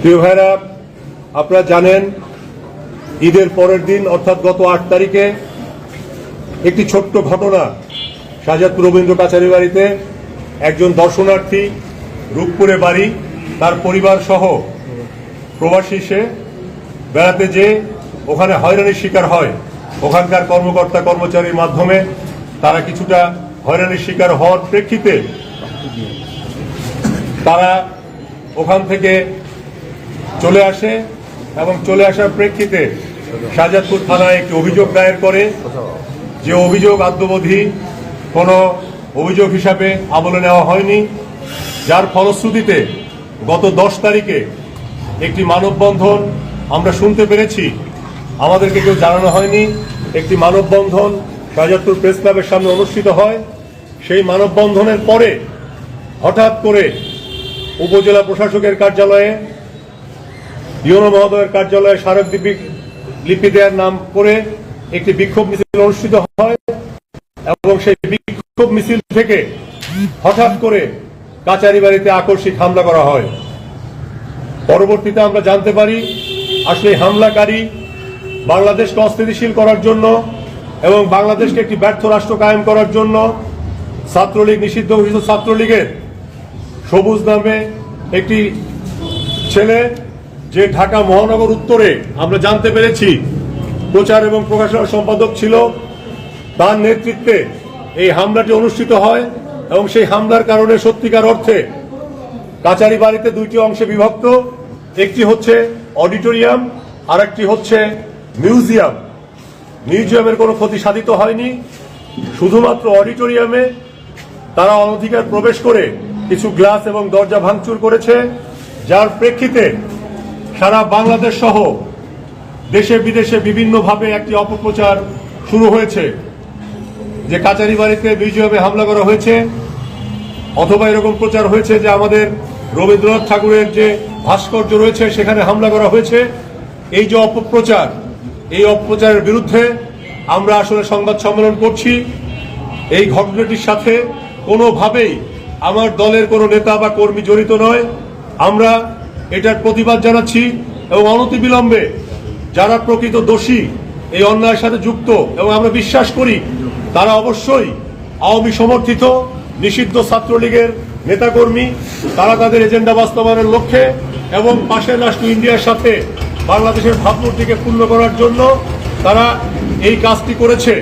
প্রিয় ভাইরা, আপনারা জানেন, ঈদের পরের দিন, অর্থাৎ গত আট তারিখে, একটি ছোট্ট ঘটনা শাহজাদপুর রবীন্দ্র কাছারি বাড়িতে একজন দর্শনার্থী রূপপুরে বাড়ি, তার পরিবার সহ প্রবাসী সে বেড়াতে যে ওখানে হয়রানির শিকার হয়। ওখানকার কর্মকর্তা কর্মচারীর মাধ্যমে তারা কিছুটা হয়রানির শিকার হওয়ার প্রেক্ষিতে তারা ওখান থেকে চলে আসে এবং চলে আসার প্রেক্ষিতে শাহজাদপুর থানায় একটি অভিযোগ দায়ের করে যে অভিযোগ আদ্যবধি কোনো অভিযোগ হিসাবে আমলে নেওয়া হয়নি, যার ফলশ্রুতিতে গত দশ তারিখে একটি মানববন্ধন আমরা শুনতে পেরেছি। আমাদেরকে কেউ জানানো হয়নি। একটি মানববন্ধন শাহজাদপুর প্রেস ক্লাবের সামনে অনুষ্ঠিত হয়। সেই মানববন্ধনের পরে হঠাৎ করে উপজেলা প্রশাসকের কার্যালয়ে, ইউনো মহোদয়ের কার্যালয়ে স্মারক লিপি- লিপি দেওয়ার নাম করে একটি বিক্ষোভ মিছিল অনুষ্ঠিত হয় এবং সেই বিক্ষোভ মিছিল থেকে হঠাৎ করে কাচারি বাড়িতে আকস্মিক হামলা করা হয়। পরবর্তীতে আমরা জানতে পারি, আসলে হামলাকারী বাংলাদেশকে অস্থিতিশীল করার জন্য এবং বাংলাদেশকে একটি ব্যর্থ রাষ্ট্র কায়েম করার জন্য ছাত্রলীগ, নিষিদ্ধ ঘোষিত ছাত্রলীগের সবুজ নামে একটি ছেলে যে ঢাকা মহানগর উত্তরে, আমরা জানতে পেরেছি, প্রচার এবং প্রকাশনা সম্পাদক ছিল, তার নেতৃত্বে এই হামলাটি অনুষ্ঠিত হয় এবং সেই হামলার কারণে সত্যিকার অর্থে কাচারি বাড়িতে দুইটি অংশে বিভক্ত, একটি হচ্ছে অডিটোরিয়াম আর একটি হচ্ছে মিউজিয়াম। মিউজিয়ামের কোনো ক্ষতি সাধিত হয়নি, শুধুমাত্র অডিটোরিয়ামে তারা অনধিকার প্রবেশ করে কিছু গ্লাস এবং দরজা ভাঙচুর করেছে, যার প্রেক্ষিতে সারা বাংলাদেশ সহ দেশে বিদেশে বিভিন্নভাবে একটি অপপ্রচার শুরু হয়েছে, যে কাচারি বাড়িতে মিউজিয়ামে হামলা করা হয়েছে, অথবা এরকম প্রচার হয়েছে যে আমাদের রবীন্দ্রনাথ ঠাকুরের যে ভাস্কর্য রয়েছে, সেখানে হামলা করা হয়েছে। এই যে অপপ্রচার, এই অপপ্রচারের বিরুদ্ধে আমরা আসলে সংবাদ সম্মেলন করছি। এই ঘটনাটির সাথে কোনোভাবেই আমার দলের কোনো নেতা বা কর্মী জড়িত নয়। আমরা এটার প্রতিবাদ জানাচ্ছি এবং অনতিবিলম্বে যারা প্রকৃত দোষী এই অন্যায়ের সাথে যুক্ত এবং আমরা বিশ্বাস করি, তারা অবশ্যই আওয়ামী সমর্থিত, নিষিদ্ধ ছাত্রলীগের নেতাকর্মী, তারা তাদের এজেন্ডা বাস্তবায়নের লক্ষ্যে এবং পাশের রাষ্ট্র ইন্ডিয়ার সাথে বাংলাদেশের ভাবমূর্তিকে পূর্ণ করার জন্য তারা এই কাজটি করেছে।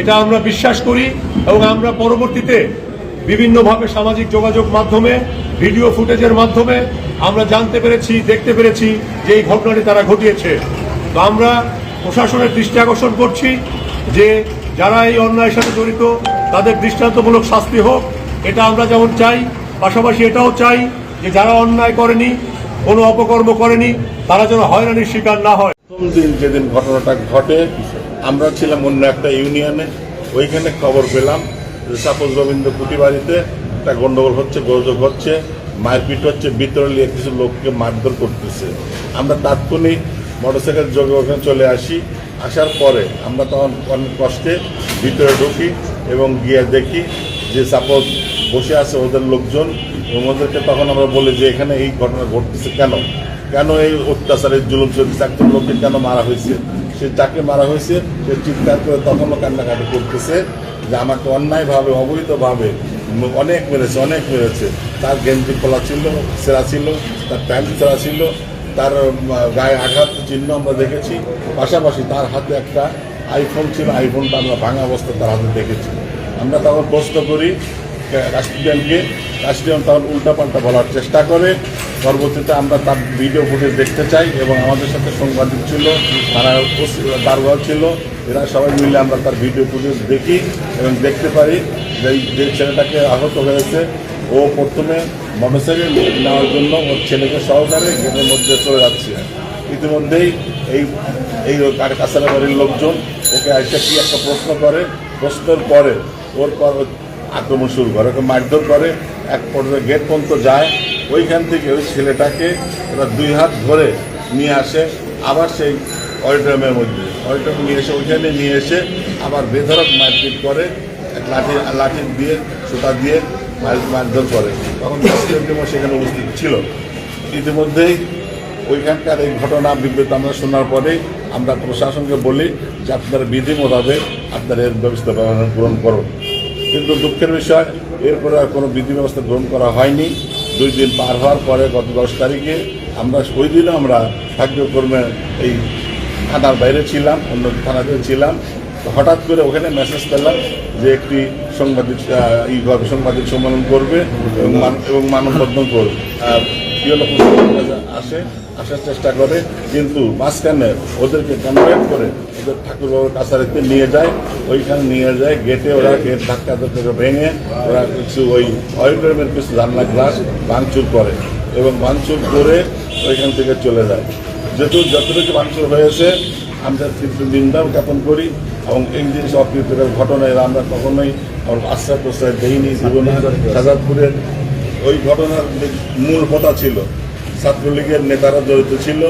এটা আমরা বিশ্বাস করি এবং আমরা পরবর্তীতে বিভিন্নভাবে সামাজিক যোগাযোগ মাধ্যমে, ভিডিও ফুটেজের মাধ্যমে আমরা জানতে পেরেছি, দেখতে পেরেছি যে এই ঘটনাটি তারা ঘটিয়েছে। তো আমরা প্রশাসনের দৃষ্টি আকর্ষণ করছি যে যারা এই অন্যায়ের সাথে জড়িত, তাদের দৃষ্টান্তমূলক শাস্তি হোক, এটা আমরা যেমন চাই, পাশাপাশি এটাও চাই যে যারা অন্যায় করেনি, কোনো অপকর্ম করেনি, তারা যেন হয়রানির শিকার না হয়। প্রথম দিন যেদিন ঘটনাটা ঘটে, আমরা ছিলাম অন্য একটা ইউনিয়নে, ওইখানে খবর পেলাম সাপোজ রবীন্দ্র কুটি বাড়িতে একটা গন্ডগোল হচ্ছে, গোলযোগ হচ্ছে, মারপিট হচ্ছে, ভিতরে নিয়ে কিছু লোককে মারধর করতেছে। আমরা তাৎক্ষণিক মোটরসাইকেল যোগে ওখানে চলে আসি। আসার পরে আমরা তখন অনেক কষ্টে ভিতরে ঢুকি এবং গিয়ে দেখি যে সাপোজ বসে আছে ওদের লোকজন এবং ওদেরকে তখন আমরা বলি যে এখানে এই ঘটনা ঘটতেছে কেন? কেন এই অত্যাচারের জুলুম চলছে একজন লোককে কেন মারা হয়েছে? সে যাকে মারা হয়েছে, সে চিৎকার করে তখনও কান্নাকাটি করতেছে। যে আমাকে অন্যায়ভাবে, অবৈধভাবে অনেক মেরেছে অনেক মেরেছে। তার গেঞ্জি খোলা ছিল, সেরা ছিল, তার প্যান্ট সেরা ছিল, তার গায়ে আঘাত চিহ্ন আমরা দেখেছি। পাশাপাশি তার হাতে একটা আইফোন ছিল আইফোনটা আমরা ভাঙা অবস্থা তার হাতে দেখেছি। আমরা তখন প্রশ্ন করি কাস্টিডিয়ানকে কাস্টিডিয়ান তখন উল্টাপাল্টা বলার চেষ্টা করে। পরবর্তীতে আমরা তার ভিডিও ফুটেজ দেখতে চাই এবং আমাদের সাথে সাংবাদিক ছিল, তারা দারোয়াল ছিল, এরা সবাই মিলে আমরা তার ভিডিও ফুটেজ দেখি এবং দেখতে পারি যে যে ছেলেটাকে আহত হয়েছে। ও প্রথমে মোটরসাইকেল নেওয়ার জন্য ওর ছেলেকে সহকারে গেটের মধ্যে চলে যাচ্ছে। ইতিমধ্যেই এই এই কাছাড়া বাড়ির লোকজন ওকে আইসা কি একটা প্রশ্ন করে? প্রশ্নের পরে ওর পর আক্রমণ শুরু করে, ওকে মারধর করে, এক পর্যায়ে গেট পর্যন্ত যায়। ওইখান থেকে ওই ছেলেটাকে ওরা দুই হাত ধরে নিয়ে আসে, আবার সেই অডিটোরিয়ামের মধ্যে। অডিটোরিয়াম নিয়ে এসে, ওইখানে নিয়ে এসে আবার বেধরক মারপিট করে লাঠি লাঠি দিয়ে, সুতা দিয়ে মার, মারধর করে। তখন প্রেসিডেন্ট সেখানে উপস্থিত ছিল। ইতিমধ্যেই ওইখানকার এই ঘটনা বিবৃতি আমরা শোনার পরে আমরা প্রশাসনকে বলি যে আপনারা বিধি মোতাবেক আপনারা এর ব্যবস্থা গ্রহণ করুন। কিন্তু দুঃখের বিষয়, এরপরে আর কোনো বিধি ব্যবস্থা গ্রহণ করা হয়নি। দুই দিন পার হওয়ার পরে গত দশ তারিখে আমরা ওই দিনও আমরা ভাগ্যক্রমে এই থানার বাইরে ছিলাম, অন্য থানাতে ছিলাম। হঠাৎ করে ওখানে মেসেজ পেলাম যে একটি সাংবাদিক ই সাংবাদিক সম্মেলন করবে এবং মান- মানববন্ধন করবে। আসে। আসার চেষ্টা করে কিন্তু মাঝখানে ওদেরকে কনভেন্ট করে ওদের ঠাকুরবাবুর কাছারিতে নিয়ে যায় ওইখানে নিয়ে যায় গেটে ওরা গেট ধাক্কা ধাক্কা ভেঙে ওরা কিছু ওই অডিটোরিয়ামের কিছু জানলা গ্লাস ভাঙচুর করে এবং ভাঙচুর করে ওইখান থেকে চলে যায়। যেহেতু যতটুকু ভাঙচুর হয়েছে আমরা কিন্তু নিন্দাও জ্ঞাপন করি এবং এই জিনিস অকৃতকার ঘটনা এরা আমরা কখনোই আশ্রয় প্রশ্রয় দেইনি জীবনে সাজাদপুরের ওই ঘটনার মূল কথা ছিল। ছাত্রলীগের নেতারা জড়িত ছিল